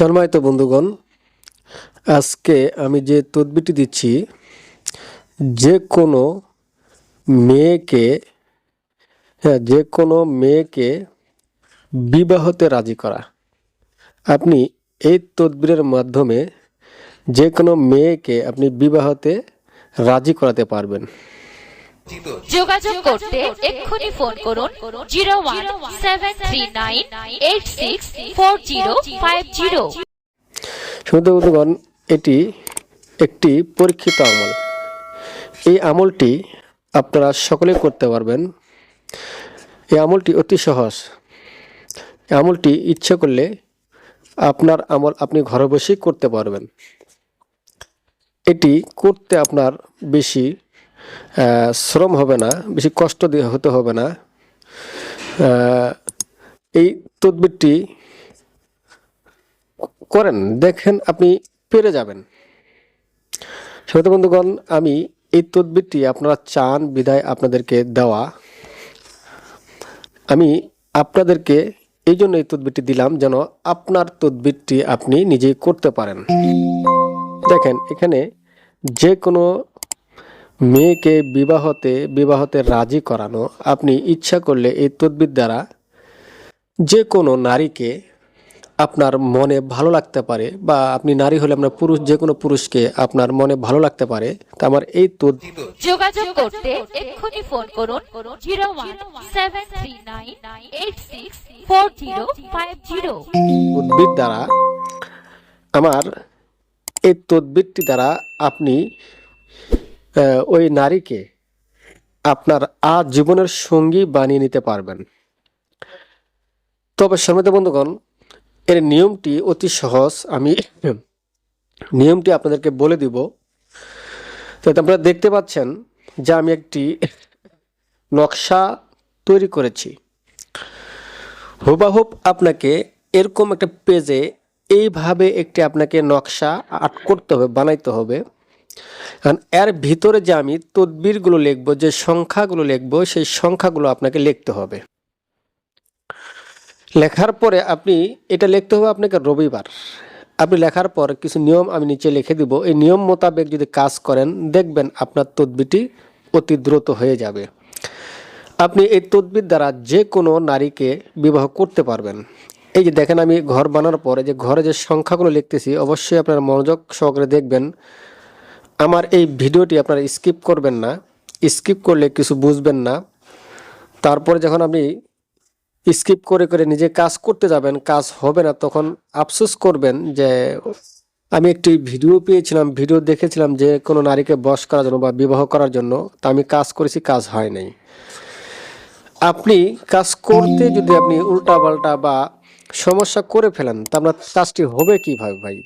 সম্মানিত বন্ধুগণ, আজকে আমি যে তদবিটি দিচ্ছি, যে কোনো মেয়েকে হ্যাঁ যে কোনো মেয়েকে বিবাহতে রাজি করা। আপনি এই তদবিরের মাধ্যমে যে কোনো মেয়েকে আপনি বিবাহতে রাজি করাতে পারবেন। যোগাযোগ করতে এক্ষুনি ফোন করুন zero one seven three nine eight six four zero five zero. বন্ধুগণ এটি একটি পরীক্ষিত আমল। এই আমলটি আপনারা সকলে করতে পারবেন। এই আমলটি অতি সহজ। এই আমলটি ইচ্ছে করলে আপনার আমল আপনি ঘরে বসেই করতে পারবেন। এটি করতে আপনার বেশি শ্রম হবে না, বেশি কষ্ট দিয়ে হতে হবে না। এই তদবিরটি করেন, দেখেন আপনি পেরে যাবেন। শ্রোতা বন্ধুগণ, আমি এই তদবিরটি আপনারা চান বিদায় আপনাদেরকে দেওয়া। আমি আপনাদেরকে এই জন্য এই তদবিরটি দিলাম যেন আপনার তদবিরটি আপনি নিজেই করতে পারেন। দেখেন, এখানে যে কোনো মেয়েকে বিবাহতে বিবাহতে রাজি করানো আপনি ইচ্ছা করলে এই তদবির দ্বারা যে কোনো নারীকে আপনার মনে ভালো লাগতে পারে বা আপনি নারী হলে আপনার পুরুষ যে কোনো পুরুষকে আপনার মনে ভালো লাগতে পারে তা আমার এই তদ যোগাযোগ করতে এক্ষুনি ফোন করুন zero one seven three nine eight six four zero five zero. তদ্বির দ্বারা আমার এই তদ্বিরটি দ্বারা আপনি ওই নারীকে আপনার আজ জীবনের সঙ্গী বানিয়ে নিতে পারবেন। তবে সমিত বন্ধুগণ, এর নিয়মটি অতি সহজ। আমি নিয়মটি আপনাদেরকে বলে দিব। তো আপনারা দেখতে পাচ্ছেন যে আমি একটি নকশা তৈরি করেছি। হুবাহুব আপনাকে এরকম একটা পেজে এইভাবে একটি আপনাকে নকশা আর্ট করতে হবে, বানাইতে হবে। কারণ এর ভিতরে যে আমি তদবিরগুলো লিখব, যে সংখ্যাগুলো লিখব, সেই সংখ্যাগুলো আপনাকে লিখতে হবে। লেখার পরে আপনি এটা লিখতে হবে আপনাকে রবিবার। আপনি লেখার পর কিছু নিয়ম আমি নিচে লিখে দিব। এই নিয়ম মোতাবেক যদি কাজ করেন, দেখবেন আপনার তদবিটি অতি দ্রুত হয়ে যাবে। আপনি এই তদবির দ্বারা যে কোনো নারীকে বিবাহ করতে পারবেন। এই যে দেখেন আমি ঘর বানানোর পরে যে ঘরে যে সংখ্যাগুলো লিখতেছি, অবশ্যই আপনার মনোযোগ সহকারে দেখবেন। আমার এই ভিডিওটি আপনারা স্কিপ করবেন না, স্কিপ করলে কিছু বুঝবেন না। তারপরে যখন আপনি স্কিপ করে করে নিজে কাজ করতে যাবেন, কাজ হবে না, তখন আফসোস করবেন যে আমি একটি ভিডিও পেয়েছিলাম, ভিডিও দেখেছিলাম যে কোনো নারীকে বশ করার জন্য বা বিবাহ করার জন্য, তা আমি কাজ করেছি, কাজ হয় নাই। আপনি কাজ করতে যদি আপনি উল্টা পাল্টা বা সমস্যা করে ফেলেন তা আপনার কাজটি হবে কীভাবে ভাই?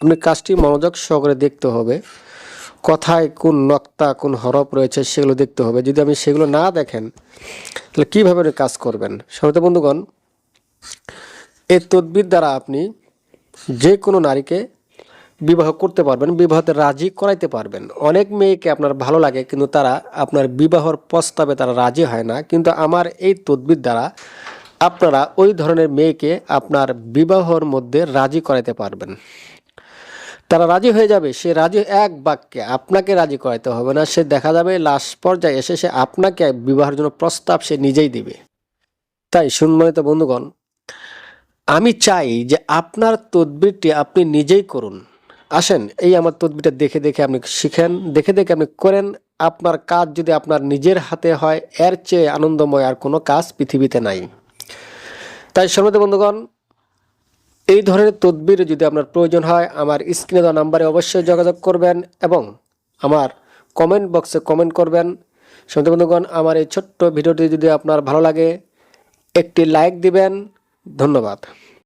আপনি কাজটি মনোযোগ সহকারে দেখতে হবে। কথায় কোন নক্তা, কোন হরফ রয়েছে সেগুলো দেখতে হবে। যদি আপনি সেগুলো না দেখেন, তাহলে কীভাবে কাজ করবেন? সমিত বন্ধুগণ এই তদবির দ্বারা আপনি যে কোনো নারীকে বিবাহ করতে পারবেন, বিবাহতে রাজি করাইতে পারবেন। অনেক মেয়েকে আপনার ভালো লাগে, কিন্তু তারা আপনার বিবাহর প্রস্তাবে তারা রাজি হয় না। কিন্তু আমার এই তদবির দ্বারা আপনারা ওই ধরনের মেয়েকে আপনার বিবাহর মধ্যে রাজি করাইতে পারবেন। তারা রাজি হয়ে যাবে, সে রাজি এক বাক্যে, আপনাকে রাজি করাইতে হবে না, সে দেখা যাবে লাস্ট পর্যায়ে এসে সে আপনাকে বিবাহের জন্য প্রস্তাব সে নিজেই দিবে। তাই সম্মানিত বন্ধুগণ, আমি চাই যে আপনার তদবিরটি আপনি নিজেই করুন। আসেন, এই আমার তদবিরটা দেখে দেখে আপনি শিখেন, দেখে দেখে আপনি করেন। আপনার কাজ যদি আপনার নিজের হাতে হয়, এর চেয়ে আনন্দময় আর কোনো কাজ পৃথিবীতে নাই। তাই সম্মানিত বন্ধুগণ এই ধরনের তদবির যদি আপনার প্রয়োজন হয়, আমার স্ক্রিনে দেওয়া নাম্বারে অবশ্যই যোগাযোগ করবেন এবং আমার কমেন্ট বক্সে কমেন্ট করবেন। সন্ত বন্ধুগণ, আমার এই ছোট্ট ভিডিওটি যদি আপনার ভালো লাগে, একটি লাইক দিবেন। ধন্যবাদ।